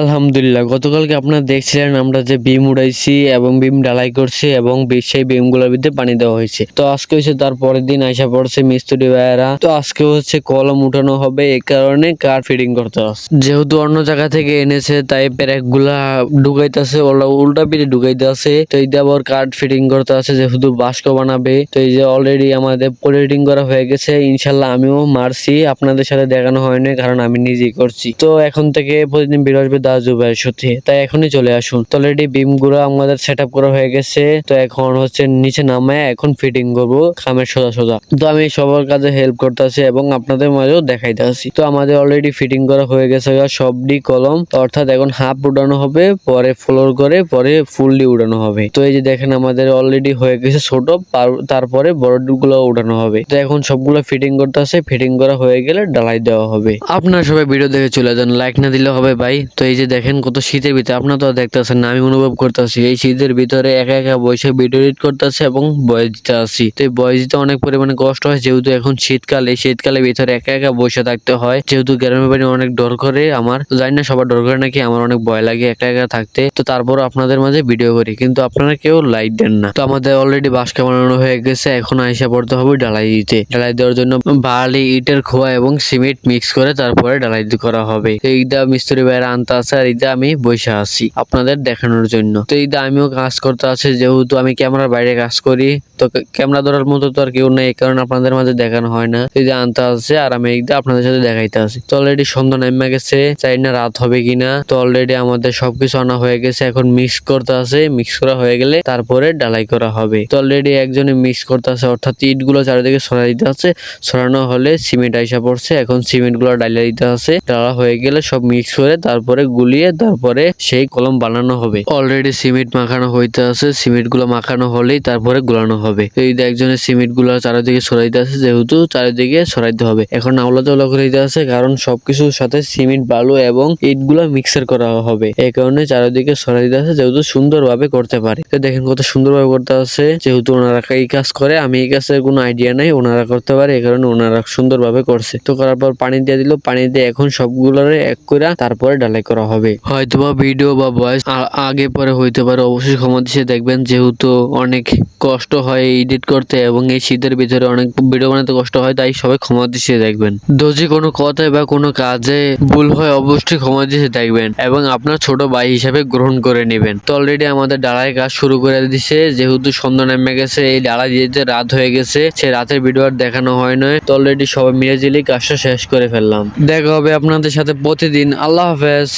আলহামদুলিল্লাহ, গতকালকে আপনারা দেখছিলেন আমরা যে বিম উড়াইছি এবং বিম ঢালাই করছি এবং সেই বিমগুলোর ভিতরে পানি দেওয়া হয়েছে। তো আজকে হচ্ছে তার পরের দিন আইসা পড়ছে মিস্ত্রি ভাইয়েরা। তো আজকে হচ্ছে কলম উঠানো হবে এই কারণে কার ফিডিং করতে হবে যেহেতু অন্য জায়গা থেকে এনেছে, তাই প্যারেকগুলা ঢুকাইতেছে ওরা উল্টা পিঠে ঢুকাইতে আছে তো এই আবার কার্ড ফিটিং করতে আছে যেহেতু বাস্ক বানাবে, তো এই যে অলরেডি আমাদের পোলিটিং করা হয়ে গেছে ইনশাল্লাহ আমিও মারছি, আপনাদের সাথে দেখানো হয়নি কারণ আমি নিজেই করছি। তো এখন থেকে প্রতিদিন বের দাজু ভাইয়ের সাথে। তাই এখনই চলে আসুন। তো অলরেডি বিমগুলো আমাদের সেট করা হয়ে গেছে। তো এখন হচ্ছে নিচে নামায় এখন ফিটিং করব খামের সোজা সোজা। তো আমি সবার কাজে হেল্প করতেছি এবং আপনাদের মাঝেও দেখাইতে আসি। তো আমাদের অলরেডি ফিটিং করা হয়ে গেছে সবডি কলম। অর্থাৎ এখন হাফ উঠানো হবে, পরে ফ্লোর করে, পরে ফুললি উঠানো হবে। তো এই যে দেখেন আমাদের অলরেডি হয়ে গেছে ছোট তারপরে বড়গুলো উঠানো হবে। তো এখন সবগুলো ফিটিং করতে আছে ফিটিং করা হয়ে গেলে ডালাই দেওয়া হবে। আপনারা সবাই ভিডিও দেখে চলে যান লাইক না দিলে হবে ভাই। তো এই যে দেখেন কত শীতের ভিতরে, আপনারা তো দেখতেছেন না, আমি অনুভব করতেছি। এই শীতের ভিতরে একা একা বসে ভিডিও এডিট করতেছে এবং বয়স দিতে আসি। তো এই বয়স দিতে অনেক পরিমাণে কষ্ট হয়, যেহেতু এখন শীতকালে শীতকালে ভিতরে একা একা বসে থাকতে হয়। যেহেতু গ্রামের বাড়ি অনেক ডর করে, আমার জানি না সবার ডর করে নাকি আমার অনেক ভয় লাগে একা একা থাকতে। তো তারপর আপনাদের মাঝে ভিডিও করি, কিন্তু আপনারা কেউ লাইক দেন না। তো আমাদের অলরেডি বাসকা বানানো হয়ে গেছে, এখন আইসা পড়তে হবে ডালাই দিতে। ডালাই দেওয়ার জন্য বালি, ইটের খোয়া এবং সিমেন্ট মিক্স করে তারপরে ডালাই দি- করা হবে। তো এইটা মিস্ত্রি ভাইয়েরা আনতে আছে আর এইটা আমি বসে আছি আপনাদের দেখানোর জন্য। তো এইটা আমিও কাজ করতে আছে, যেহেতু আমি ক্যামেরার বাইরে কাজ করি, তো ক্যামেরা ধরার মতো তো আর কেউ নেই, কারণে আপনাদের মাঝে দেখানো হয় না। যে আনতে আছে আর আমি এইটা আপনাদের সাথে দেখাইতে আছি তো অলরেডি সন্ধ্যা নেমে গেছে, চাই না রাত হবে কিনা। তো অলরেডি আমাদের সবকিছু আনা হয়ে গেছে, এখন মিক্স করতে আছে। মিক্স করা হয়ে গেলে তারপরে ডালাই করা হবে। তো অলরেডি একজনে মিক্স করতে আছে, অর্থাৎ ইটগুলো চারিদিকে সরাই দিতে আছে। সরানো হলে সিমেন্ট আইসা পড়ছে, এখন সিমেন্টগুলো ডালিয়ে দিতে আছে। ডালা হয়ে গেলে সব মিক্স করে তারপরে গুলিয়ে তারপরে সেই কলম বানানো হবে। অলরেডি সিমেন্ট মাখানো হইতে আছে সিমেন্টগুলো মাখানো হলেই তারপরে গুলানো হবে। এই একজনের সিমেন্টগুলো চারিদিকে সরাইতে আছে, যেহেতু চারিদিকে সরাইতে হবে। এখন আওলা চাওলা করে দিতে আছে, কারণ সবকিছুর সাথে সিমেন্ট বালু এবং ইটগুলো মিক্সার করা হবে। এই কারণে চারিদিকে সরাই দিতে আছে, যেহেতু সুন্দরভাবে করতে পারে। তো দেখেন কত সুন্দরভাবে করতে আছে, যেহেতু ওনারা এই কাজ করে, আমি এই কাজের কোনো আইডিয়া নাই, ওনারা করতে পারে, এই কারণে ওনারা সুন্দরভাবে করছে। তো করার পর পানি দিয়ে দিল, পানি দিয়ে এখন সবগুলোরে এক করে তারপরে ডালাই করা হবে। হয়তোবা ভিডিও বা ভয়েস আগে পরে হইতে পারে। অবশ্যই ক্ষমা দিয়ে দেখবেন, যেহেতু অনেক কষ্ট হয় এডিট করতে এবং এই শীতের ভিতরে অনেক ভিডিও বানাতে কষ্ট হয়, তাই সবাই ক্ষমা দিয়ে দেখবেন। যদি কোনো কথায় বা কোনো কাজে ভুল হয়, অবশ্যই ক্ষমা দিয়ে দেখবেন এবং আপনার ছোট ভাই হিসাবে গ্রহণ করে নেবেন। তো অলরেডি আমাদের ডালাই কাজ শুরু করে দিছে। যেহেতু সন্ধ্যা নেমে গেছে, এই ডালা দিতে রাত হয়ে গেছে, সে রাতের ভিডিও আর দেখানো হয় নয় তো অলরেডি সবাই মিলে জিলি কাজটা শেষ করে ফেললাম। দেখা হবে আপনাদের সাথে প্রতিদিন। আল্লাহ হাফেজ।